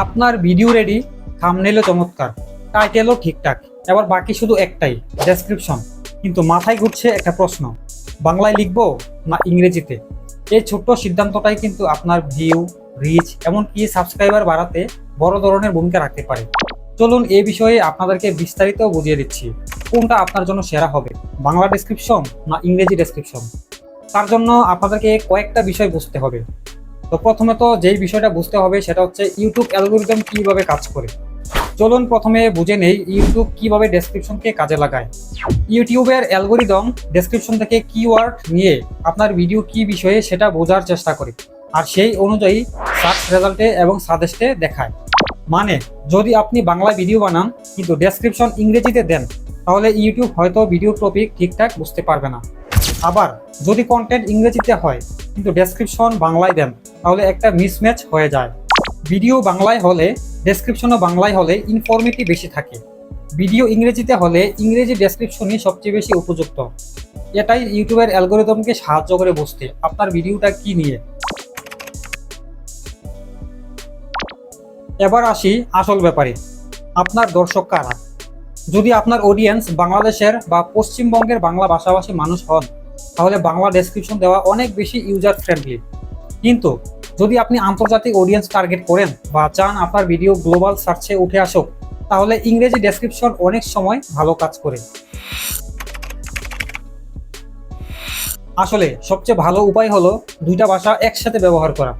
আপনার video ready থামনেলও চমৎকার টাইটেলও ঠিকঠাক। এবার বাকি শুধু একটাই ডেসক্রিপশন কিন্তু মাথায় ঘুরছে একটা প্রশ্ন, বাংলায় লিখব না ইংরেজিতে? এই ছোট্ট সিদ্ধান্তটাই কিন্তু আপনার ভিউ রিচ এমনকি সাবস্ক্রাইবার বাড়াতে বড় ধরনের ভূমিকা রাখতে পারে। চলুন এই বিষয়ে আপনাদেরকে বিস্তারিত বুঝিয়ে দিচ্ছি, কোনটা আপনার জন্য সেরা হবে? বাংলা ডেসক্রিপশন না ইংরেজি ডেসক্রিপশন তার জন্য আপনাদেরকে কয়েকটা বিষয় বুঝতে হবে। তো প্রথমে তো যেই বিষয়টা বুঝতে হবে সেটা হচ্ছে ইউটিউব অ্যালগোরিদম কীভাবে কাজ করে। চলুন প্রথমে বুঝে নেই ইউটিউব কীভাবে ডেসক্রিপশনকে কাজে লাগায়। ইউটিউবের অ্যালগোরিদম ডেসক্রিপশন থেকে কিওয়ার্ড নিয়ে আপনার ভিডিও কি বিষয়ে সেটা বোঝার চেষ্টা করে আর সেই অনুযায়ী সার্চ রেজাল্টে এবং সাজেস্টে দেখায়। মানে যদি আপনি বাংলায় ভিডিও বানান কিন্তু ডেসক্রিপশন ইংরেজিতে দেন, তাহলে ইউটিউব হয়তো ভিডিও টপিক ঠিকঠাক বুঝতে পারবে না। আবার, যদি কন্টেন্ট ইংরেজিতে হয় কিন্তু ডেসক্রিপশন বাংলায় দেন তাহলে একটা মিসম্যাচ হয়ে যায়। ভিডিও বাংলায় হলে ডেসক্রিপশনও বাংলায় হলে ইনফরমেটিভ বেশি থাকে। ভিডিও ইংরেজিতে হলে ইংরেজি ডেসক্রিপশনই সবচেয়ে বেশি উপযুক্ত। এটাই ইউটিউবের অ্যালগোরিদমকে সাহায্য করে বুঝতে আপনার ভিডিওটা কি নিয়ে। এবার আসি আসল ব্যাপারে। আপনার দর্শক কারা? যদি আপনার অডিয়েন্স বাংলাদেশের বা পশ্চিমবঙ্গের বাংলা ভাষাভাষী মানুষ হন, তাহলে বাংলা ডেসক্রিপশন দেওয়া অনেক বেশি ইউজার ফ্রেন্ডলি কিন্তু যদি আপনি আন্তর্জাতিক অডিয়েন্স টার্গেট করেন বা চান আপনার ভিডিও গ্লোবাল সার্চে উঠে আসুক, তাহলে ইংরেজি ডেসক্রিপশন অনেক সময় ভালো কাজ করে। আসলে সবচেয়ে ভালো উপায় হলো দুইটা ভাষা একসাথে ব্যবহার করা।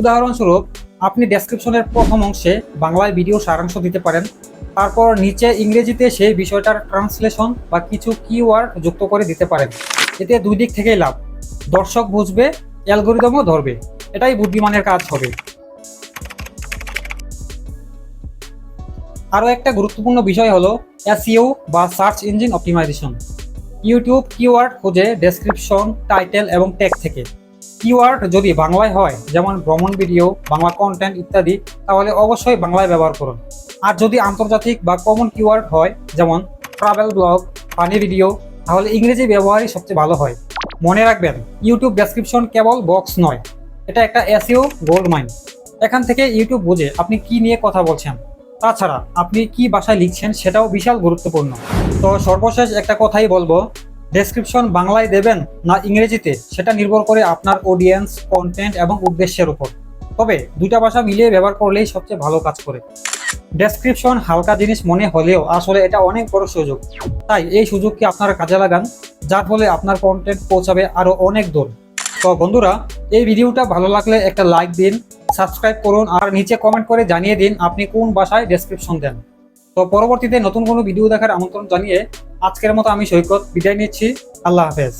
উদাহরণস্বরূপ, আপনি ডেসক্রিপশনের প্রথম অংশে বাংলায় ভিডিও সারাংশ দিতে পারেন, তারপর নিচে ইংরেজিতে সেই বিষয়টার ট্রান্সলেশন বা কিছু কিওয়ার্ড যুক্ত করে দিতে পারেন। এতে দুই দিক থেকেই লাভ। দর্শক বুঝবে অ্যালগোরিদমও ধরবে। এটাই বুদ্ধিমানের কাজ হবে। আরও একটা গুরুত্বপূর্ণ বিষয় হলো এসইও বা search engine optimisation. YouTube keyword খোঁজে ডেসক্রিপশন, টাইটেল এবং ট্যাগ থেকে। কিওয়ার্ড যদি বাংলায় হয়, যেমন ভ্রমণ ভিডিও, বাংলা কন্টেন্ট ইত্যাদি, তাহলে অবশ্যই বাংলায় ব্যবহার করুন। আর যদি আন্তর্জাতিক বা কমন কিওয়ার্ড হয়, যেমন ট্রাভেল ব্লগ ফানি ভিডিও তাহলে ইংরেজি ব্যবহারই সবচেয়ে ভালো হয়। মনে রাখবেন ইউটিউব ডেসক্রিপশন কেবল বক্স নয়, এটা একটা এসইও গোল্ড মাইন এখান থেকে ইউটিউব বুঝে আপনি কি নিয়ে কথা বলছেন। তাছাড়া আপনি কি ভাষায় লিখছেন সেটাও বিশাল গুরুত্বপূর্ণ। তো সর্বশেষ একটা কথাই বলব ডেসক্রিপশন বাংলায় দেবেন না ইংরেজিতে, সেটা নির্ভর করে আপনার অডিয়েন্স কন্টেন্ট এবং উদ্দেশ্যের উপর। তবে দুইটা ভাষা মিলিয়ে ব্যবহার করলেই সবচেয়ে ভালো কাজ করে। ডেসক্রিপশন হালকা জিনিস মনে হলেও আসলে এটা অনেক বড় সুযোগ। তাই এই সুযোগকে আপনারা কাজে লাগান যার ফলে আপনার কন্টেন্ট পৌঁছাবে আরও অনেক দূর। তো বন্ধুরা, এই ভিডিওটা ভালো লাগলে একটা লাইক দিন সাবস্ক্রাইব করুন, আর নিচে কমেন্ট করে জানিয়ে দিন আপনি কোন ভাষায় ডেসক্রিপশন দেন। তো পরবর্তীতে নতুন কোনো ভিডিও দেখার আমন্ত্রণ জানিয়ে আজকের মতো আমি সৈকত বিদায় নিচ্ছি। আল্লাহ হাফেজ।